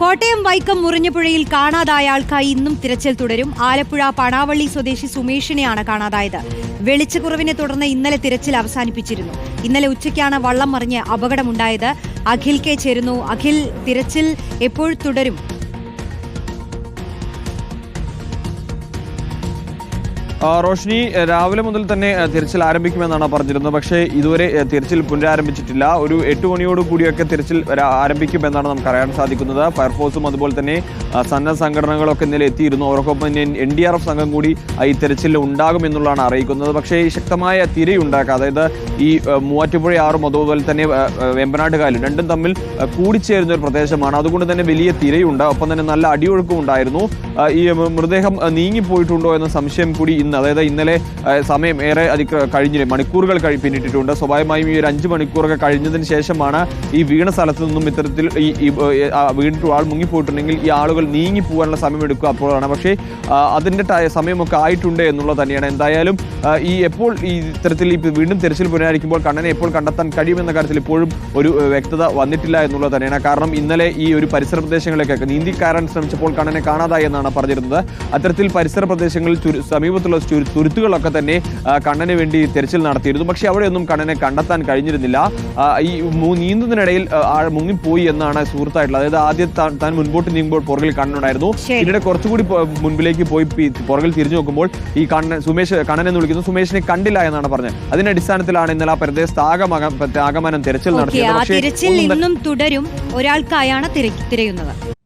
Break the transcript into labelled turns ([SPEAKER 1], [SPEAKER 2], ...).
[SPEAKER 1] കോട്ടയം വൈക്കം മുറിഞ്ഞപ്പുഴയിൽ കാണാതായ ആൾക്കായി ഇന്നും തിരച്ചിൽ തുടരും. ആലപ്പുഴ പണാവള്ളി സ്വദേശി സുമേഷിനെയാണ് കാണാതായത്. വെളിച്ചക്കുറവിനെ തുടർന്ന് ഇന്നലെ തിരച്ചിൽ അവസാനിപ്പിച്ചിരുന്നു. ഇന്നലെ ഉച്ചയ്ക്കാണ് വള്ളം മറിഞ്ഞ് അപകടമുണ്ടായത്. അഖിൽ കെ ചേരുന്നു. അഖിൽ തിരച്ചിൽ എപ്പോൾ തുടരും?
[SPEAKER 2] റോഷ്നി രാവിലെ മുതൽ തന്നെ തിരച്ചിൽ ആരംഭിക്കുമെന്നാണ് പറഞ്ഞിരുന്നത്. പക്ഷേ ഇതുവരെ തിരച്ചിൽ പുനരാരംഭിച്ചിട്ടില്ല. ഒരു എട്ട് മണിയോട് കൂടിയൊക്കെ തിരച്ചിൽ ആരംഭിക്കുമെന്നാണ് നമുക്ക് അറിയാൻ സാധിക്കുന്നത്. ഫയർഫോഴ്സും അതുപോലെ തന്നെ സന്നദ്ധ സംഘടനകളൊക്കെ ഇന്നലെ എത്തിയിരുന്നു. അവർക്കൊപ്പം എൻ ഡി ആർ എഫ് സംഘം കൂടി ഈ തിരച്ചിൽ ഉണ്ടാകുമെന്നുള്ളതാണ് അറിയിക്കുന്നത്. പക്ഷേ ഈ ശക്തമായ തിരയുണ്ടാക്കുക അതായത് ഈ മൂവാറ്റുപുഴ ആറും അതുപോലെ തന്നെ വെമ്പനാട് രണ്ടും തമ്മിൽ കൂടിച്ചേരുന്ന ഒരു പ്രദേശമാണ്. അതുകൊണ്ട് തന്നെ വലിയ തിരയുണ്ട്. ഒപ്പം തന്നെ നല്ല അടിയൊഴുക്കും ഉണ്ടായിരുന്നു. ഈ മൃതദേഹം നീങ്ങിപ്പോയിട്ടുണ്ടോ എന്ന സംശയം കൂടി ഇന്ന് അതായത് ഇന്നലെ സമയം ഏറെ അധികം കഴിഞ്ഞില്ല മണിക്കൂറുകൾ കഴി പിന്നിട്ടിട്ടുണ്ട്. സ്വാഭാവികമായും ഈ ഒരു അഞ്ച് മണിക്കൂറൊക്കെ കഴിഞ്ഞതിന് ശേഷമാണ് ഈ വീണ സ്ഥലത്ത് നിന്നും ഇത്തരത്തിൽ ഈ വീണിട്ട് ആൾ മുങ്ങിപ്പോയിട്ടുണ്ടെങ്കിൽ ഈ ആളുകൾ നീങ്ങി പോകാനുള്ള സമയം എടുക്കുക അപ്പോഴാണ്. പക്ഷേ അതിന്റെ സമയമൊക്കെ ആയിട്ടുണ്ട് എന്നുള്ളത് തന്നെയാണ്. എന്തായാലും ഈ എപ്പോൾ ഈ ഇത്തരത്തിൽ വീണ്ടും തിരച്ചിൽ പുനരായിരിക്കുമ്പോൾ കണ്ണനെ എപ്പോൾ കണ്ടെത്താൻ കഴിയുമെന്ന കാര്യത്തിൽ ഇപ്പോഴും ഒരു വ്യക്തത വന്നിട്ടില്ല എന്നുള്ളത് തന്നെയാണ്. കാരണം ഇന്നലെ ഈ ഒരു പരിസര പ്രദേശങ്ങളിലേക്കൊക്കെ നീന്തി കയറാൻ ശ്രമിച്ചപ്പോൾ കണ്ണനെ കാണാതായി എന്നാണ് പറഞ്ഞിരുന്നത്. അത്തരത്തിൽ പരിസര പ്രദേശങ്ങളിൽ സമീപത്തുള്ള തുരുത്തുകളൊക്കെ തന്നെ കണ്ണന് വേണ്ടി തെരച്ചിൽ നടത്തിയിരുന്നു. പക്ഷെ അവിടെയൊന്നും കണ്ണനെ കണ്ടെത്താൻ കഴിഞ്ഞിരുന്നില്ല. ഈ നീന്തുന്നതിനിടയിൽ മുങ്ങിപ്പോയി എന്നാണ് സുഹൃത്തായിട്ടുള്ളത്. അതായത് ആദ്യം താൻ- മുൻപോട്ട് നീങ്ങുമ്പോൾ പുറകിൽ
[SPEAKER 1] കണ്ണുണ്ടായിരുന്നു.
[SPEAKER 2] പിന്നീട് കുറച്ചുകൂടി മുൻപിലേക്ക് പോയി പുറകിൽ തിരിഞ്ഞു നോക്കുമ്പോൾ ഈ കണ്ണൻ സുമേഷ് കണ്ണൻ എന്ന് വിളിക്കുന്നു. സുമേഷിനെ കണ്ടില്ല എന്നാണ് പറഞ്ഞത്. അതിന്റെ അടിസ്ഥാനത്തിലാണ് ഇന്നലെ ആ പ്രദേശത്ത് ആഗമനം ആകമാനം തിരച്ചിൽ നടത്തിയത്
[SPEAKER 1] ഇന്നും തുടരും. ഒരാൾക്കായാണ് തിര- തിരയുന്നത്.